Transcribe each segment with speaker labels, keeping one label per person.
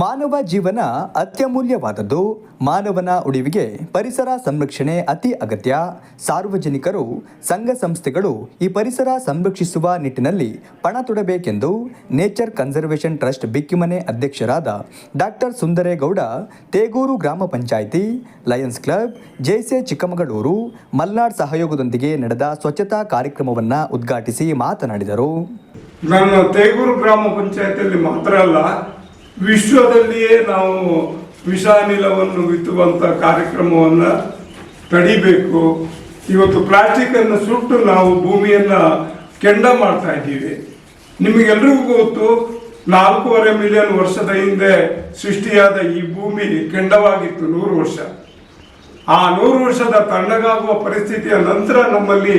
Speaker 1: ಮಾನವ ಜೀವನ ಅತ್ಯಮೂಲ್ಯವಾದದ್ದು. ಮಾನವನ ಉಳಿವಿಗೆ ಪರಿಸರ ಸಂರಕ್ಷಣೆ ಅತಿ ಅಗತ್ಯ. ಸಾರ್ವಜನಿಕರು, ಸಂಘ ಸಂಸ್ಥೆಗಳು ಈ ಪರಿಸರ ಸಂರಕ್ಷಿಸುವ ನಿಟ್ಟಿನಲ್ಲಿ ಪಣ ತೊಡಬೇಕೆಂದು ನೇಚರ್ ಕನ್ಸರ್ವೇಷನ್ ಟ್ರಸ್ಟ್ ಬಿಕ್ಕಿಮನೆ ಅಧ್ಯಕ್ಷರಾದ ಡಾಕ್ಟರ್ ಸುಂದರೇಗೌಡ, ತೇಗೂರು ಗ್ರಾಮ ಪಂಚಾಯಿತಿ, ಲಯನ್ಸ್ ಕ್ಲಬ್, ಜೆಸೆ ಚಿಕ್ಕಮಗಳೂರು, ಮಲ್ನಾಡ್ ಸಹಯೋಗದೊಂದಿಗೆ ನಡೆದ ಸ್ವಚ್ಛತಾ ಕಾರ್ಯಕ್ರಮವನ್ನು ಉದ್ಘಾಟಿಸಿ ಮಾತನಾಡಿದರು.
Speaker 2: ನಾನು ತೇಗೂರು ಗ್ರಾಮ ಪಂಚಾಯತಿಯಲ್ಲಿ ಮಾತ್ರ ಅಲ್ಲ ವಿಶ್ವದಲ್ಲಿಯೇ ನಾವು ವಿಷಾನಿಲವನ್ನು ಬಿತ್ತುವಂಥ ಕಾರ್ಯಕ್ರಮವನ್ನು ತಡಿಬೇಕು. ಇವತ್ತು ಪ್ಲಾಸ್ಟಿಕ್ ಅನ್ನು ಸುಟ್ಟು ನಾವು ಭೂಮಿಯನ್ನು ಕೆಂಡ ಮಾಡ್ತಾ ಇದ್ದೀವಿ. ನಿಮಗೆಲ್ರಿಗೂ ಗೊತ್ತು, ನಾಲ್ಕೂವರೆ ಮಿಲಿಯನ್ ವರ್ಷದ ಹಿಂದೆ ಸೃಷ್ಟಿಯಾದ ಈ ಭೂಮಿ ಕೆಂಡವಾಗಿತ್ತು ನೂರು ವರ್ಷ. ಆ ನೂರು ವರ್ಷದ ತಣ್ಣಗಾಗುವ ಪರಿಸ್ಥಿತಿಯ ನಂತರ ನಮ್ಮಲ್ಲಿ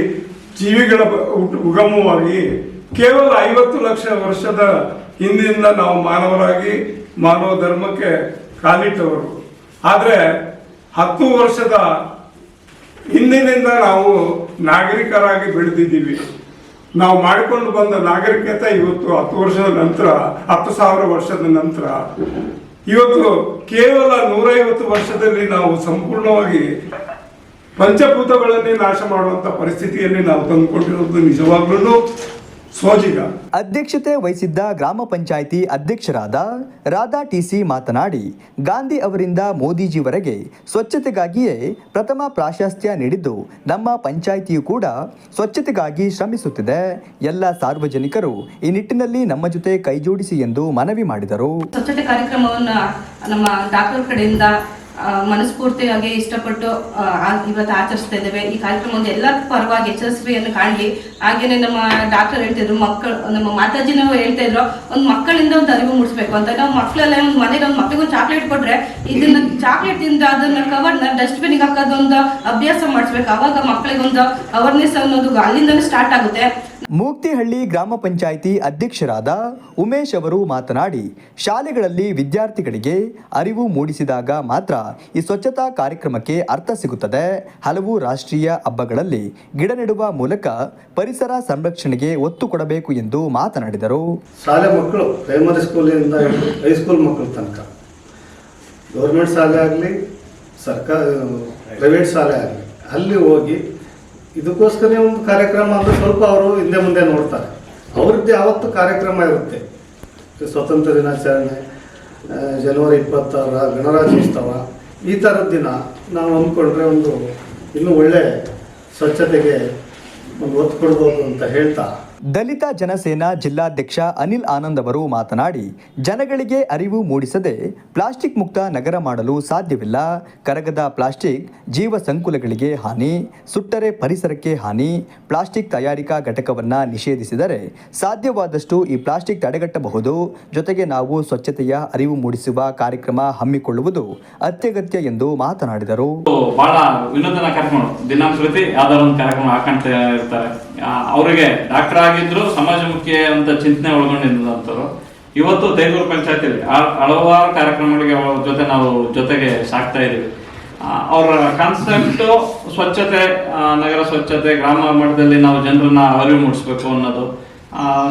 Speaker 2: ಜೀವಿಗಳ ಉಗಮವಾಗಿ ಕೇವಲ ಐವತ್ತು ಲಕ್ಷ ವರ್ಷದ ಹಿಂದಿನಿಂದ ನಾವು ಮಾನವರಾಗಿ ಮಾನವ ಧರ್ಮಕ್ಕೆ ಕಾಲಿಟ್ಟವರು. ಆದರೆ ಹತ್ತು ವರ್ಷದ ಹಿಂದಿನಿಂದ ನಾವು ನಾಗರಿಕರಾಗಿ ಬೆಳೆದಿದ್ದೀವಿ. ನಾವು ಮಾಡಿಕೊಂಡು ಬಂದ ನಾಗರಿಕತೆ ಇವತ್ತು ಹತ್ತು ವರ್ಷದ ನಂತರ, ಹತ್ತು ಸಾವಿರ ವರ್ಷದ ನಂತರ, ಇವತ್ತು ಕೇವಲ ನೂರೈವತ್ತು ವರ್ಷದಲ್ಲಿ ನಾವು ಸಂಪೂರ್ಣವಾಗಿ ಪಂಚಭೂತಗಳನ್ನೇ ನಾಶ ಮಾಡುವಂಥ ಪರಿಸ್ಥಿತಿಯಲ್ಲಿ ನಾವು ತಂದುಕೊಂಡಿರೋದು ನಿಜವಾಗ್ಲೂ
Speaker 1: ಅಧ್ಯಕ್ಷತೆ ವಹಿಸಿದ್ದ ಗ್ರಾಮ ಪಂಚಾಯಿತಿ ಅಧ್ಯಕ್ಷರಾದ ರಾಧಾ ಟಿಸಿ ಮಾತನಾಡಿ ಗಾಂಧಿ ಅವರಿಂದ ಮೋದಿಜಿವರೆಗೆ ಸ್ವಚ್ಛತೆಗಾಗಿಯೇ ಪ್ರಥಮ ಪ್ರಾಶಸ್ತ್ಯ ನೀಡಿದ್ದು ನಮ್ಮ ಪಂಚಾಯಿತಿಯು ಕೂಡ ಸ್ವಚ್ಛತೆಗಾಗಿ ಶ್ರಮಿಸುತ್ತಿದೆ. ಎಲ್ಲ ಸಾರ್ವಜನಿಕರು ಈ ನಿಟ್ಟಿನಲ್ಲಿ ನಮ್ಮ ಜೊತೆ ಕೈಜೋಡಿಸಿ ಎಂದು ಮನವಿ ಮಾಡಿದರು.
Speaker 3: ಸ್ವಚ್ಛತೆ ಕಾರ್ಯಕ್ರಮವನ್ನು ನಮ್ಮ ಡಾಕ್ಟರ್ ಕಡೆಯಿಂದ ಮನಸ್ಫೂರ್ತಿಯಾಗಿ ಇಷ್ಟಪಟ್ಟು ಇವತ್ತು ಆಚರಿಸ್ತಾ ಇದ್ದೇವೆ. ಈ ಕಾರ್ಯಕ್ರಮ ಒಂದು ಎಲ್ಲರ ಪರವಾಗಿ ಯಶಸ್ವಿಯನ್ನು ಕಾಣಲಿ. ಹಾಗೇನೆ ನಮ್ಮ ಡಾಕ್ಟರ್ ಹೇಳ್ತಿದ್ರು, ಮಕ್ಕಳು, ನಮ್ಮ ಮಾತಾಜಿನೂ ಹೇಳ್ತಾ ಇದ್ರು, ಒಂದು ಮಕ್ಕಳಿಂದ ಒಂದು ಅರಿವು ಮೂಡಿಸ್ಬೇಕು. ಅಂತ ನಾವು ಮಕ್ಕಳೆಲ್ಲ ಒಂದು ಮನೇಲಿ ಒಂದು ಮಕ್ಕಳಿಗೆ ಒಂದು ಚಾಕ್ಲೇಟ್ ಕೊಟ್ರೆ, ಇದನ್ನ ಚಾಕ್ಲೇಟ್ ತಿಂದ ಅದನ್ನ ಕವರ್ನ ಡಸ್ಟ್ಬಿನ್ಗೆ ಹಾಕೋದೊಂದು ಅಭ್ಯಾಸ ಮಾಡಿಸ್ಬೇಕು. ಅವಾಗ ಮಕ್ಕಳಿಗೆ ಒಂದು ಅವೇರ್ನೆಸ್ ಅನ್ನೋದು ಅಲ್ಲಿಂದನೇ ಸ್ಟಾರ್ಟ್ ಆಗುತ್ತೆ.
Speaker 1: ಮೂಕ್ತಿಹಳ್ಳಿ ಗ್ರಾಮ ಪಂಚಾಯಿತಿ ಅಧ್ಯಕ್ಷರಾದ ಉಮೇಶ್ ಅವರು ಮಾತನಾಡಿ, ಶಾಲೆಗಳಲ್ಲಿ ವಿದ್ಯಾರ್ಥಿಗಳಿಗೆ ಅರಿವು ಮೂಡಿಸಿದಾಗ ಮಾತ್ರ ಈ ಸ್ವಚ್ಛತಾ ಕಾರ್ಯಕ್ರಮಕ್ಕೆ ಅರ್ಥ ಸಿಗುತ್ತದೆ. ಹಲವು ರಾಷ್ಟ್ರೀಯ ಹಬ್ಬಗಳಲ್ಲಿ ಗಿಡ ನೆಡುವ ಮೂಲಕ ಪರಿಸರ ಸಂರಕ್ಷಣೆಗೆ ಒತ್ತು ಕೊಡಬೇಕು ಎಂದು ಮಾತನಾಡಿದರು.
Speaker 4: ಶಾಲೆ ಮಕ್ಕಳು ಪ್ರೈಮರಿ ಸ್ಕೂಲಿಂದ ಹೈಸ್ಕೂಲ್ ಮಕ್ಕಳ ತನಕ. ಗೌರ್ಮೆಂಟ್ ಶಾಲೆ ಆಗಲಿ ಸರ್ಕಾರ ಪ್ರೈವೇಟ್ ಶಾಲೆ ಆಗಲಿ, ಅಲ್ಲಿ ಹೋಗಿ ಇದಕ್ಕೋಸ್ಕರ ಒಂದು ಕಾರ್ಯಕ್ರಮ ಅಂದರೆ ಸ್ವಲ್ಪ ಅವರು ಹಿಂದೆ ಮುಂದೆ ನೋಡ್ತಾರೆ. ಅವ್ರದ್ದು ಯಾವತ್ತು ಕಾರ್ಯಕ್ರಮ ಇರುತ್ತೆ. ಸ್ವತಂತ್ರ ದಿನಾಚರಣೆ ಜನವರಿ ಇಪ್ಪತ್ತಾರ, ಗಣರಾಜ್ಯೋತ್ಸವ, ಈ ಥರದ ದಿನ ನಾವು ಅಂದ್ಕೊಂಡ್ರೆ ಒಂದು ಇನ್ನೂ ಒಳ್ಳೆ ಸ್ವಚ್ಛತೆಗೆ ಒಂದು ಒತ್ತು ಕೊಡ್ಬೋದು ಅಂತ ಹೇಳ್ತಾ
Speaker 1: ದಲಿತ ಜನಸೇನಾ ಜಿಲ್ಲಾಧ್ಯಕ್ಷ ಅನಿಲ್ ಆನಂದ್ ಅವರು ಮಾತನಾಡಿ, ಜನಗಳಿಗೆ ಅರಿವು ಮೂಡಿಸದೆ ಪ್ಲಾಸ್ಟಿಕ್ ಮುಕ್ತ ನಗರ ಮಾಡಲು ಸಾಧ್ಯವಿಲ್ಲ. ಕರಗದ ಪ್ಲಾಸ್ಟಿಕ್ ಜೀವ ಸಂಕುಲಗಳಿಗೆ ಹಾನಿ, ಸುಟ್ಟರೆ ಪರಿಸರಕ್ಕೆ ಹಾನಿ, ಪ್ಲಾಸ್ಟಿಕ್ ತಯಾರಿಕಾ ಘಟಕವನ್ನು ನಿಷೇಧಿಸಿದರೆ ಸಾಧ್ಯವಾದಷ್ಟು ಈ ಪ್ಲಾಸ್ಟಿಕ್ ತಡೆಗಟ್ಟಬಹುದು. ಜೊತೆಗೆ ನಾವು ಸ್ವಚ್ಛತೆಯ ಅರಿವು ಮೂಡಿಸುವ ಕಾರ್ಯಕ್ರಮ ಹಮ್ಮಿಕೊಳ್ಳುವುದು ಅತ್ಯಗತ್ಯ ಎಂದು ಮಾತನಾಡಿದರು.
Speaker 5: ಬಹಳ ಯಾವ್ದಾದ್ರು ಒಂದು ಕಾರ್ಯಕ್ರಮ ಇರ್ತಾರೆ. ಅವರಿಗೆ ಡಾಕ್ಟರ್ ಆಗಿದ್ರು ಸಮಾಜಮುಖಿ ಅಂತ ಚಿಂತನೆ ಒಳಗೊಂಡಿದ್ದಂಥವ್ರು. ಇವತ್ತು ತೇಗೂರು ಪಂಚಾಯತಿಯಲ್ಲಿ ಹಲವಾರು ಕಾರ್ಯಕ್ರಮಗಳಿಗೆ ಅವ್ರ ಜೊತೆ ನಾವು ಜೊತೆಗೆ ಸಾಕ್ತಾ ಇದೀವಿ ಅವರ ಕಾನ್ಸೆಪ್ಟ್ ಸ್ವಚ್ಛತೆ ನಗರ ಸ್ವಚ್ಛತೆ, ಗ್ರಾಮ ಮಟ್ಟದಲ್ಲಿ ನಾವು ಜನರನ್ನ ಅರಿವು ಮೂಡಿಸ್ಬೇಕು ಅನ್ನೋದು.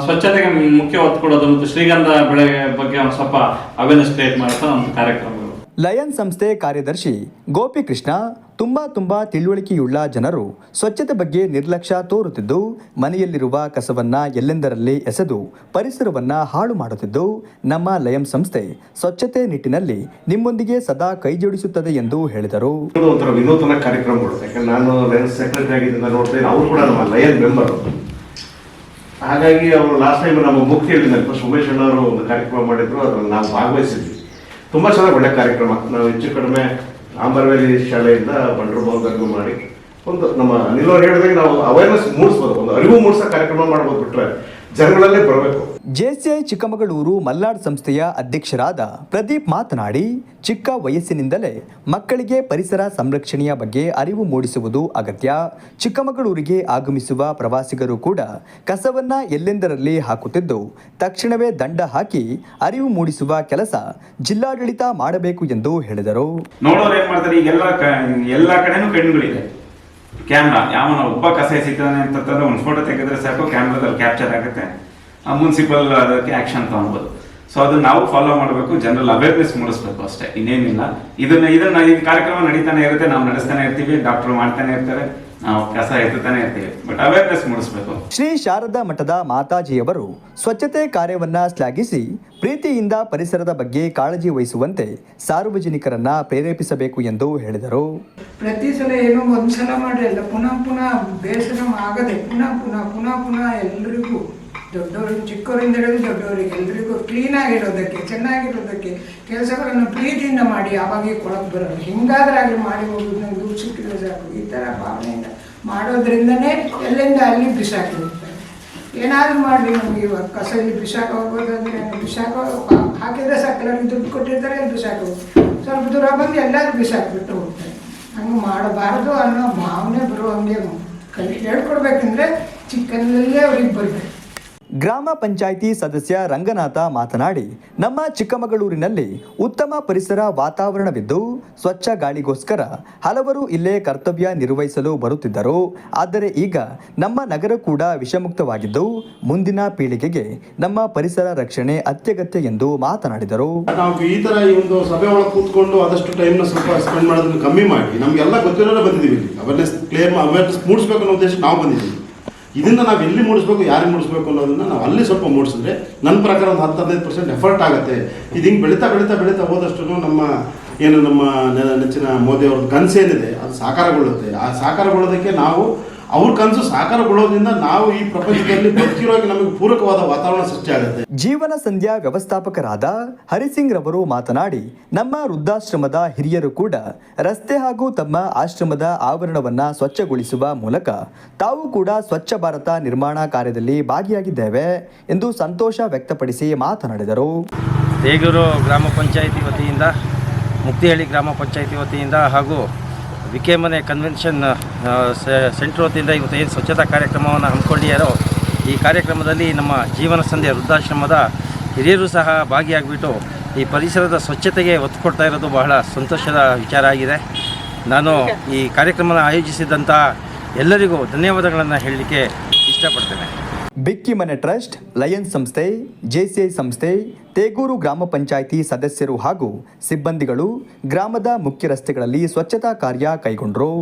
Speaker 5: ಸ್ವಚ್ಛತೆಗೆ ಮುಖ್ಯ ಒತ್ತು ಕೊಡೋದು ಮತ್ತು ಶ್ರೀಗಂಧ ಬೆಳೆ ಬಗ್ಗೆ ಒಂದು ಸ್ವಲ್ಪ ಅವೇರ್ನೆಸ್ ಕ್ರಿಯೇಟ್ ಮಾಡ್ತಾ ಒಂದು ಕಾರ್ಯಕ್ರಮಗಳು
Speaker 1: ಲಯನ್ ಸಂಸ್ಥೆ ಕಾರ್ಯದರ್ಶಿ ಗೋಪಿಕೃಷ್ಣ ತುಂಬ ತುಂಬ ತಿಳುವಳಿಕೆಯುಳ್ಳ ಜನರು ಸ್ವಚ್ಛತೆ ಬಗ್ಗೆ ನಿರ್ಲಕ್ಷ್ಯ ತೋರುತ್ತಿದ್ದು, ಮನೆಯಲ್ಲಿರುವ ಕಸವನ್ನ ಎಲ್ಲೆಂದರಲ್ಲಿ ಎಸೆದು, ಪರಿಸರವನ್ನ ಹಾಳು ಮಾಡುತ್ತಿದ್ದು, ನಮ್ಮ ಲಯಂ ಸಂಸ್ಥೆ ಸ್ವಚ್ಛತೆ ನಿಟ್ಟಿನಲ್ಲಿ ನಿಮ್ಮೊಂದಿಗೆ ಸದಾ ಕೈಜೋಡಿಸುತ್ತದೆ ಎಂದು ಹೇಳಿದರು.
Speaker 6: ವಿನೂತನ ಕಾರ್ಯಕ್ರಮಗಳು. ನಾನು ಲಯನ್ ಸೆಕ್ರೆಟರಿ ಕೂಡ ನಮ್ಮ ಲಯನ್ ಹಾಗಾಗಿ ಅವರು ಲಾಸ್ಟ್ ಟೈಮ್ ನಮ್ಮ ಮುಖ್ಯ ಫಸ್ಟ್ ಉಮೇಶ್ ಒಂದು ಕಾರ್ಯಕ್ರಮ ಮಾಡಿದ್ರು, ಅದರಲ್ಲಿ ನಾವು ಭಾಗವಹಿಸಿದ್ವಿ. ತುಂಬಾ ಚೆನ್ನಾಗಿ ಒಳ್ಳೆ ಕಾರ್ಯಕ್ರಮ. ನಾವು ಹೆಚ್ಚು ಕಡಿಮೆ ಆಂಬರ್ವೇಲಿ ಶಾಲೆಯಿಂದ ಬಂಡ್ರು ಬೋಲ್ವರೆಗೂ ಮಾಡಿ ಒಂದು ನಮ್ಮ ಅವ್ರು ಹೇಳಿದಾಗ ನಾವು ಅವೇರ್ನೆಸ್ ಮೂಡಿಸ್ಬೋದು. ಒಂದು ಅರಿವು ಮೂಡಿಸೋ ಕಾರ್ಯಕ್ರಮ ಮಾಡ್ಬೋದು ಬಿಟ್ರೆ ಜನಗಳಲ್ಲೇ ಬರಬೇಕು.
Speaker 1: ಜೆಸಿಐ ಚಿಕ್ಕಮಗಳೂರು ಮಲ್ಲಾಡ್ ಸಂಸ್ಥೆಯ ಅಧ್ಯಕ್ಷರಾದ ಪ್ರದೀಪ್ ಮಾತನಾಡಿ ಚಿಕ್ಕ ವಯಸ್ಸಿನಿಂದಲೇ ಮಕ್ಕಳಿಗೆ ಪರಿಸರ ಸಂರಕ್ಷಣೆಯ ಬಗ್ಗೆ ಅರಿವು ಮೂಡಿಸುವುದು ಅಗತ್ಯ. ಚಿಕ್ಕಮಗಳೂರಿಗೆ ಆಗಮಿಸುವ ಪ್ರವಾಸಿಗರು ಕೂಡ ಕಸವನ್ನ ಎಲ್ಲೆಂದರಲ್ಲಿ ಹಾಕುತ್ತಿದ್ದು ತಕ್ಷಣವೇ ದಂಡ ಹಾಕಿ ಅರಿವು ಮೂಡಿಸುವ ಕೆಲಸ ಜಿಲ್ಲಾಡಳಿತ ಮಾಡಬೇಕು ಎಂದು ಹೇಳಿದರು.
Speaker 7: ನೋಡೋರು ಏನ್ ಮಾಡ್ತಾರೆ? ಕ- ಎಲ್ಲಾ ಕಡೆನೂ ಕಣ್ಣುಗಳಿದೆ ಕ್ಯಾಮ್ರಾ ಯಾವನ ಒಬ್ಬ ಕಸ ಎಸಿತಾನೆ ಅಂತಂದ್ರೆ ಒಂದು ಫೋಟೋ ತೆಗೆದ್ರೆ ಸಾಕು ಕ್ಯಾಮ್ರಾದಲ್ಲಿ ಕ್ಯಾಪ್ಚರ್ ಆಗುತ್ತೆ. ಆ ಮುನ್ಸಿಪಲ್ ಅದಕ್ಕೆ ಆಕ್ಷನ್ ತಗೊಂಡ್ಬೋದು ಸೊ ಅದನ್ನ ನಾವು ಫಾಲೋ ಮಾಡಬೇಕು ಜನರಲ್ ಅವೇರ್ನೆಸ್ ಮೂಡಿಸ್ಬೇಕು ಅಷ್ಟೇ, ಇನ್ನೇನಿಲ್ಲ. ಇದನ್ನ ಇದನ್ನ, ಈ ಕಾರ್ಯಕ್ರಮ ನಡೀತಾನೆ ಇರುತ್ತೆ, ನಾವು ನಡೆಸ್ತಾನೆ ಇರ್ತೀವಿ ಡಾಕ್ಟರ್ ಮಾಡ್ತಾನೆ ಇರ್ತಾರೆ. ನಾವು ಕಸ ಎತ್ತುತ್ತಾನೆ ಇರ್ತೀವಿ ಬಟ್ ಅವೇರ್ನೆಸ್ ಮೂಡಿಸ್ಬೇಕು.
Speaker 1: ಶ್ರೀ ಶಾರದಾ ಮಠದ ಮಾತಾಜಿಯವರು ಸ್ವಚ್ಛತೆ ಕಾರ್ಯವನ್ನ ಶ್ಲಾಘಿಸಿ ಪ್ರೀತಿಯಿಂದ ಪರಿಸರದ ಬಗ್ಗೆ ಕಾಳಜಿ ವಹಿಸುವಂತೆ ಸಾರ್ವಜನಿಕರನ್ನ ಪ್ರೇರೇಪಿಸಬೇಕು ಎಂದು ಹೇಳಿದರು.
Speaker 8: ಪ್ರತಿ ಸಲ ಏನೋ ಒಂದ್ಸಲ ಮಾಡಿರಲ್ಲ ಪುನಃ ಪುನಃ ಬೇಸರ ಆಗದೆ ಪುನಃ ಪುನಃ ಪುನಃ ಪುನಃ ಎಲ್ರಿಗೂ ದೊಡ್ಡವರು ಚಿಕ್ಕವರಿಂದ ಹಿಡಿದು ದೊಡ್ಡವರಿಗೆ ಎಲ್ರಿಗೂ ಕ್ಲೀನಾಗಿರೋದಕ್ಕೆ ಚೆನ್ನಾಗಿರೋದಕ್ಕೆ ಕೆಲಸಗಳನ್ನು ಪ್ರೀತಿಯಿಂದ ಮಾಡಿ ಯಾವಾಗ ಕೊಳಕು ಬರೋದು ಹಿಂಗಾದ್ರೆ ಆಗಲಿ ಮಾಡಿ ಹೋಗುದು ನಂಗೆ ಸಿಕ್ಕಿದ್ರೆ ಸಾಕು. ಈ ಥರ ಭಾವನೆಯಿಂದ. ಮಾಡೋದ್ರಿಂದನೇ ಎಲ್ಲಿಂದ ಅಲ್ಲಿ ಬಿಸಾಕಿರುತ್ತೆ ಏನಾದರೂ ಮಾಡಲಿ ನಮಗೆ ಇವಾಗ. ಕಸ ಇಲ್ಲಿ ಬಿಸಾಕ ಹೋಗೋದಂದ್ರೆ ಬಿಸಾಕ ಹಾಕಿದ್ರೆ ಸಾಕು ಎಲ್ಲರಿಗೆ ದುಡ್ಡು ಕೊಟ್ಟಿರ್ತಾರೆ ಇಲ್ಲಿ ಬಿಸಾಕ ಸ್ವಲ್ಪ ದೂರ ಬಂದು ಎಲ್ಲರೂ ಬಿಸಾಕ್ಬಿಟ್ಟು ಹೋಗ್ತಾರೆ. ಹಂಗೆ ಮಾಡಬಾರ್ದು ಅನ್ನೋ ಭಾವನೆ ಬರುವಂಗೆ ಕಲಿ ಹೇಳ್ಕೊಡ್ಬೇಕಂದ್ರೆ ಚಿಕ್ಕನಲ್ಲೇ ಅವ್ರಿಗೆ ಬರಬೇಕು.
Speaker 1: ಗ್ರಾಮ ಪಂಚಾಯಿತಿ ಸದಸ್ಯ ರಂಗನಾಥ ಮಾತನಾಡಿ, ನಮ್ಮ ಚಿಕ್ಕಮಗಳೂರಿನಲ್ಲಿ ಉತ್ತಮ ಪರಿಸರ ವಾತಾವರಣವಿದ್ದು, ಸ್ವಚ್ಛ ಗಾಳಿಗೋಸ್ಕರ ಹಲವರು ಇಲ್ಲೇ ಕರ್ತವ್ಯ ನಿರ್ವಹಿಸಲು ಬರುತ್ತಿದ್ದರು. ಆದರೆ ಈಗ ನಮ್ಮ ನಗರ ಕೂಡ ವಿಷಮುಕ್ತವಾಗಿದ್ದು, ಮುಂದಿನ ಪೀಳಿಗೆಗೆ ನಮ್ಮ ಪರಿಸರ ರಕ್ಷಣೆ ಅತ್ಯಗತ್ಯ ಎಂದು ಮಾತನಾಡಿದರು.
Speaker 9: ನಾವು ಈ ತರ ಈ ಒಂದು ಸಭೆ ಒಳಗೆ ಕೂತ್ಕೊಂಡು ಆದಷ್ಟು ಸ್ವಲ್ಪ ಸ್ಪೆಂಡ್ ಮಾಡೋದನ್ನ ಕಮ್ಮಿ ಮಾಡಿ. ನಮ್ಗೆಲ್ಲ ಗೊತ್ತಿರೋ ಬಂದಿದ್ದೀವಿ ಅವೇರ್ನೆಸ್ ಕ್ಲೇಮ್ ಅವೇರ್ನೆಸ್ ಮೂಡಿಸ್ಬೇಕು ಅನ್ನೋ ಉದ್ದೇಶ ನಾವು ಬಂದಿದ್ದೀವಿ. ಇದನ್ನ ನಾವು ಎಲ್ಲಿ ಮೂಡಿಸ್ಬೇಕು, ಯಾರಿಗೆ ಮೂಡಿಸ್ಬೇಕು ಅನ್ನೋದನ್ನ ನಾವು ಅಲ್ಲಿ ಸ್ವಲ್ಪ ಮೂಡಿಸಿದ್ರೆ ನನ್ನ ಪ್ರಕಾರ ಒಂದು ಹತ್ತು ಹದಿನೈದು ಪರ್ಸೆಂಟ್ ಎಫರ್ಟ್ ಆಗುತ್ತೆ. ಇದು ಹಿಂಗೆ ಬೆಳೀತಾ ಬೆಳೀತಾ ಬೆಳೀತಾ ಹೋದಷ್ಟು ನಮ್ಮ ಏನು ನಮ್ಮ ನೆಚ್ಚಿನ ಮೋದಿ ಅವ್ರದ್ದು ಕನಸೇನಿದೆ, ಅದು ಸಾಕಾರಗೊಳ್ಳುತ್ತೆ. ಆ ಸಾಕಾರಗೊಳ್ಳೋದಕ್ಕೆ ನಾವು ಅವ್ರ ಕನಸು ಸಾಕಾರಗೊಳ್ಳೋದ್ರಿಂದ ನಾವು ಈ ಪ್ರಪಂಚದಲ್ಲಿ ಬದುಕಿರೋಕೆ ನಮಗೆ ಪೂರಕವಾದ ವಾತಾವರಣ ಸೃಷ್ಟಿ ಆಗುತ್ತೆ.
Speaker 1: ಜೀವನ ಸಂಧ್ಯಾ ವ್ಯವಸ್ಥಾಪಕರಾದ ಹರಿಸಿಂಗ್ ರವರು ಮಾತನಾಡಿ ನಮ್ಮ ವೃದ್ಧಾಶ್ರಮದ ಹಿರಿಯರು ಕೂಡ ರಸ್ತೆ ಹಾಗೂ ತಮ್ಮ ಆಶ್ರಮದ ಆವರಣವನ್ನ ಸ್ವಚ್ಛಗೊಳಿಸುವ ಮೂಲಕ ತಾವು ಕೂಡ ಸ್ವಚ್ಛ ಭಾರತ ನಿರ್ಮಾಣ ಕಾರ್ಯದಲ್ಲಿ ಭಾಗಿಯಾಗಿದ್ದೇವೆ ಎಂದು ಸಂತೋಷ ವ್ಯಕ್ತಪಡಿಸಿ ಮಾತನಾಡಿದರು.
Speaker 10: ದೇಗೂರು ಗ್ರಾಮ ಪಂಚಾಯಿತಿ ವತಿಯಿಂದ ಮುಕ್ತಿಹಳ್ಳಿ ಗ್ರಾಮ ಪಂಚಾಯಿತಿ ವತಿಯಿಂದ ಹಾಗೂ ವಿಕೆಮನೆ ಕನ್ವೆನ್ಷನ್ ಆ, ಸೆ- ಸೆಂಟ್ರ್ ವತಿಯಿಂದ ಇವತ್ತು ಏನು ಸ್ವಚ್ಛತಾ ಕಾರ್ಯಕ್ರಮವನ್ನು ಹಮ್ಮಿಕೊಂಡಿದ್ದಾರೋ ಈ ಕಾರ್ಯಕ್ರಮದಲ್ಲಿ ನಮ್ಮ ಜೀವನ ಸಂಧಿಯ ವೃದ್ಧಾಶ್ರಮದ ಹಿರಿಯರು ಸಹ ಭಾಗಿಯಾಗಿಬಿಟ್ಟು ಈ ಪರಿಸರದ ಸ್ವಚ್ಛತೆಗೆ ಒತ್ತು ಕೊಡ್ತಾ ಇರೋದು ಬಹಳ ಸಂತೋಷದ ವಿಚಾರ ಆಗಿದೆ. ನಾನು ಈ ಕಾರ್ಯಕ್ರಮನ ಆಯೋಜಿಸಿದಂಥ ಎಲ್ಲರಿಗೂ ಧನ್ಯವಾದಗಳನ್ನು ಹೇಳಲಿಕ್ಕೆ ಇಷ್ಟಪಡ್ತೇನೆ.
Speaker 1: ಬಿಕ್ಕಿ ಮನೆ ಟ್ರಸ್ಟ್, ಲಯನ್ಸ್ ಸಂಸ್ಥೆ, ಜೆಸಿಐ ಸಂಸ್ಥೆ, ತೇಗೂರು ಗ್ರಾಮ ಪಂಚಾಯಿತಿ ಸದಸ್ಯರು ಹಾಗೂ ಸಿಬ್ಬಂದಿಗಳು ಗ್ರಾಮದ ಮುಖ್ಯ ರಸ್ತೆಗಳಲ್ಲಿ ಸ್ವಚ್ಛತಾ ಕಾರ್ಯ ಕೈಗೊಂಡರು.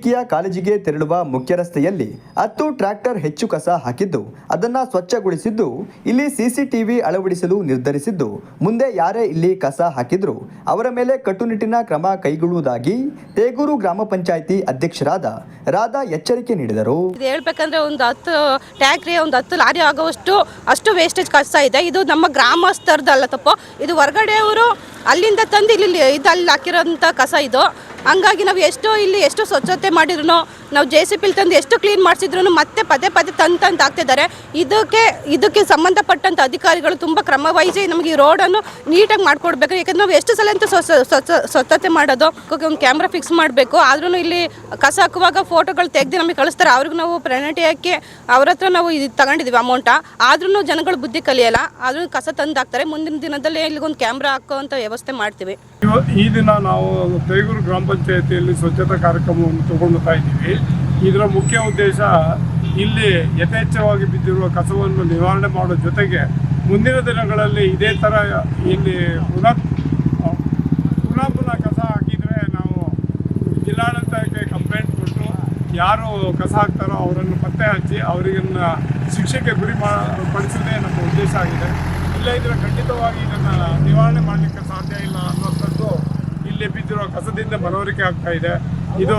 Speaker 1: ವೈದ್ಯಕೀಯ ಕಾಲೇಜಿಗೆ ತೆರಳುವ ಮುಖ್ಯ ರಸ್ತೆಯಲ್ಲಿ ಹತ್ತು ಟ್ರ್ಯಾಕ್ಟರ್ ಹೆಚ್ಚು ಕಸ ಹಾಕಿದ್ದು, ಅದನ್ನು ಸ್ವಚ್ಛಗೊಳಿಸಿದ್ದು, ಇಲ್ಲಿ ಸಿಸಿಟಿವಿ ಅಳವಡಿಸಲು ನಿರ್ಧರಿಸಿದ್ದು. ಮುಂದೆ ಯಾರೇ ಇಲ್ಲಿ ಕಸ ಹಾಕಿದ್ರು ಅವರ ಮೇಲೆ ಕಟ್ಟುನಿಟ್ಟಿನ ಕ್ರಮ ಕೈಗೊಳ್ಳುವುದಾಗಿ ತೇಗೂರು ಗ್ರಾಮ ಪಂಚಾಯಿತಿ ಅಧ್ಯಕ್ಷರಾದ ರಾಧಾ ಎಚ್ಚರಿಕೆ ನೀಡಿದರು.
Speaker 11: ಹೇಳ್ಬೇಕಂದ್ರೆ ಒಂದು ಹತ್ತು ಟ್ಯಾಕ್ರಿ ಒಂದು ಹತ್ತು ಲಾರಿ ಆಗುವಷ್ಟು ಅಷ್ಟು ವೇಸ್ಟೇಜ್ ಕಸ ಇದೆ. ಇದು ನಮ್ಮ ಗ್ರಾಮಸ್ಥರದಲ್ಲ ತಪ್ಪು. ಇದು ಹೊರಗಡೆಯವರು ಅಲ್ಲಿಂದ ತಂದು ಇಲ್ಲಿ ಇದು ಅಲ್ಲಿ ಹಾಕಿರೋಂಥ ಕಸ ಇದು. ಹಂಗಾಗಿ ನಾವು ಎಷ್ಟೋ ಇಲ್ಲಿ ಎಷ್ಟು ಸ್ವಚ್ಛತೆ ಮಾಡಿದ್ರು ನಾವು ಜೆ ಸಿ ಪಿಲ್ ತಂದು ಎಷ್ಟು ಕ್ಲೀನ್ ಮಾಡಿಸಿದ್ರು ಮತ್ತೆ ಪದೇ ಪದೇ ತಂದು ತಂದು ಹಾಕ್ತಿದ್ದಾರೆ. ಇದಕ್ಕೆ ಇದಕ್ಕೆ ಸಂಬಂಧಪಟ್ಟಂಥ ಅಧಿಕಾರಿಗಳು ತುಂಬ ಕ್ರಮ ವಹಿಸಿ ನಮಗೆ ಈ ರೋಡನ್ನು ನೀಟಾಗಿ ಮಾಡಿಕೊಡ್ಬೇಕು. ಯಾಕಂದ್ರೆ ನಾವು ಎಷ್ಟು ಸಲ ಅಂತ ಸ್ವಚ್ಛ- ಸ್ವಚ್ಛ- ಸ್ವಚ್ಛತೆ ಮಾಡೋದು ಒಂದು ಕ್ಯಾಮ್ರಾ ಫಿಕ್ಸ್ ಮಾಡಬೇಕು. ಆದ್ರೂ ಇಲ್ಲಿ ಕಸ ಹಾಕುವಾಗ ಫೋಟೋಗಳು ತೆಗೆದು ನಮಗೆ ಕಳಿಸ್ತಾರೆ. ಅವ್ರಿಗೆ ನಾವು ಪ್ರೆನಟಿ ಹಾಕಿ ಅವ್ರ ಹತ್ರ ನಾವು ಇದು ತಗೊಂಡಿದ್ವಿ ಅಮೌಂಟ ಆದ್ರೂ ಜನಗಳು ಬುದ್ಧಿ ಕಲಿಯಲ್ಲ. ಆದ್ರೂ ಕಸ ತಂದು ಹಾಕ್ತಾರೆ. ಮುಂದಿನ ದಿನದಲ್ಲಿ ಇಲ್ಲಿಗೊಂದು ಕ್ಯಾಮ್ರಾ ಹಾಕುವಂಥ ವ್ಯವಸ್ಥೆ ಮಾಡ್ತೀವಿ.
Speaker 2: ಈ ದಿನ ನಾವು ತೈಗೂರು ಗ್ರಾಮ ಪಂಚಾಯತಿಯಲ್ಲಿ ಸ್ವಚ್ಛತಾ ಕಾರ್ಯಕ್ರಮವನ್ನು ತಗೊಳ್ತಾ ಇದ್ದೀವಿ. ಇದರ ಮುಖ್ಯ ಉದ್ದೇಶ ಇಲ್ಲಿ ಯಥೇಚ್ಛವಾಗಿ ಬಿದ್ದಿರುವ ಕಸವನ್ನು ನಿವಾರಣೆ ಮಾಡೋ ಜೊತೆಗೆ ಮುಂದಿನ ದಿನಗಳಲ್ಲಿ ಇದೇ ಥರ ಇಲ್ಲಿ ಪುನಃ ಪುನಃ ಪುನಃ ಕಸ ಹಾಕಿದರೆ ನಾವು ಜಿಲ್ಲಾಡಳಿತಕ್ಕೆ ಕಂಪ್ಲೇಂಟ್ ಕೊಟ್ಟು ಯಾರು ಕಸ ಹಾಕ್ತಾರೋ ಅವರನ್ನು ಪತ್ತೆ ಹಚ್ಚಿ ಅವರಿಗನ್ನ ಶಿಕ್ಷೆಗೆ ಗುರಿ ಪಡಿಸೋದೇ ನಮ್ಮ ಉದ್ದೇಶ ಆಗಿದೆ. ಇಲ್ಲ ಇದ್ರೆ ಖಂಡಿತವಾಗಿ ಇದನ್ನು ನಿವಾರಣೆ ಮಾಡಲಿಕ್ಕೆ ಸಾಧ್ಯ ಇಲ್ಲ ಅನ್ನೋಂಥದ್ದು ಇಲ್ಲಿ ಬಿದ್ದಿರುವ ಕಸದಿಂದ ಮನವರಿಕೆ ಆಗ್ತಾ ಇದೆ. ಇದು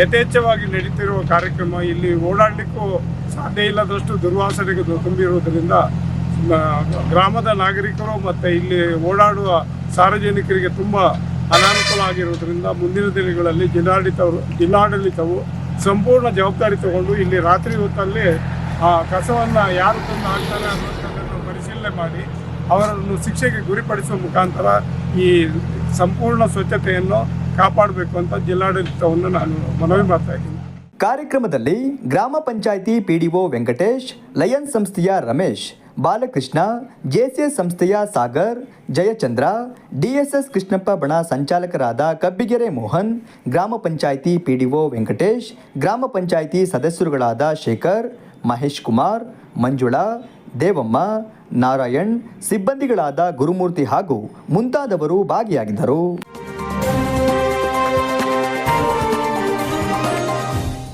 Speaker 2: ಯಥೇಚ್ಛವಾಗಿ ನಡೀತಿರುವ ಕಾರ್ಯಕ್ರಮ. ಇಲ್ಲಿ ಓಡಾಡಲಿಕ್ಕೂ ಸಾಧ್ಯ ಇಲ್ಲದಷ್ಟು ದುರ್ವಾಸನೆಗೆ ತುಂಬಿರುವುದರಿಂದ ಗ್ರಾಮದ ನಾಗರಿಕರು ಮತ್ತು ಇಲ್ಲಿ ಓಡಾಡುವ ಸಾರ್ವಜನಿಕರಿಗೆ ತುಂಬ ಅನಾನುಕೂಲ ಆಗಿರುವುದರಿಂದ ಮುಂದಿನ ದಿನಗಳಲ್ಲಿ ಜಿಲ್ಲಾಡಳಿತವರು, ಜಿಲ್ಲಾಡಳಿತವು ಸಂಪೂರ್ಣ ಜವಾಬ್ದಾರಿ ತಗೊಂಡು ಇಲ್ಲಿ ರಾತ್ರಿ ಹೊತ್ತಲ್ಲಿ ಆ ಕಸವನ್ನು ಯಾರು ತಂದು ಹಾಕ್ತಾರೆ ಅನ್ನೋದನ್ನು ಪರಿಶೀಲನೆ ಮಾಡಿ, ಅವರನ್ನು ಶಿಕ್ಷೆಗೆ ಗುರಿಪಡಿಸುವ ಮುಖಾಂತರ ಈ ಸಂಪೂರ್ಣ ಸ್ವಚ್ಛತೆಯನ್ನು ಕಾಪಾಡಬೇಕು ಅಂತ ಜಿಲ್ಲಾಡಳಿತವನ್ನು ನಾನು ಮನವಿ ಮಾಡ್ತಾ ಇದ್ದೀನಿ.
Speaker 1: ಕಾರ್ಯಕ್ರಮದಲ್ಲಿ ಗ್ರಾಮ ಪಂಚಾಯಿತಿ ಪಿಡಿಒ ವೆಂಕಟೇಶ್ ಲಯನ್ ಸಂಸ್ಥೆಯ ರಮೇಶ್, ಬಾಲಕೃಷ್ಣ ಜೆಸಿಎಸ್ ಸಂಸ್ಥೆಯ ಸಾಗರ್, ಜಯಚಂದ್ರ, ಡಿಎಸ್ಎಸ್ ಕೃಷ್ಣಪ್ಪ ಬಣ ಸಂಚಾಲಕರಾದ ಕಬ್ಬಿಗೆರೆ ಮೋಹನ್, ಗ್ರಾಮ ಪಂಚಾಯಿತಿ ಪಿಡಿಒ ವೆಂಕಟೇಶ್, ಗ್ರಾಮ ಪಂಚಾಯಿತಿ ಸದಸ್ಯರುಗಳಾದ ಶೇಖರ್, ಮಹೇಶ್ ಕುಮಾರ್, ಮಂಜುಳಾ, ದೇವಮ್ಮ, ನಾರಾಯಣ್, ಸಿಬ್ಬಂದಿಗಳಾದ ಗುರುಮೂರ್ತಿ ಹಾಗೂ ಮುಂತಾದವರು ಭಾಗಿಯಾಗಿದ್ದರು.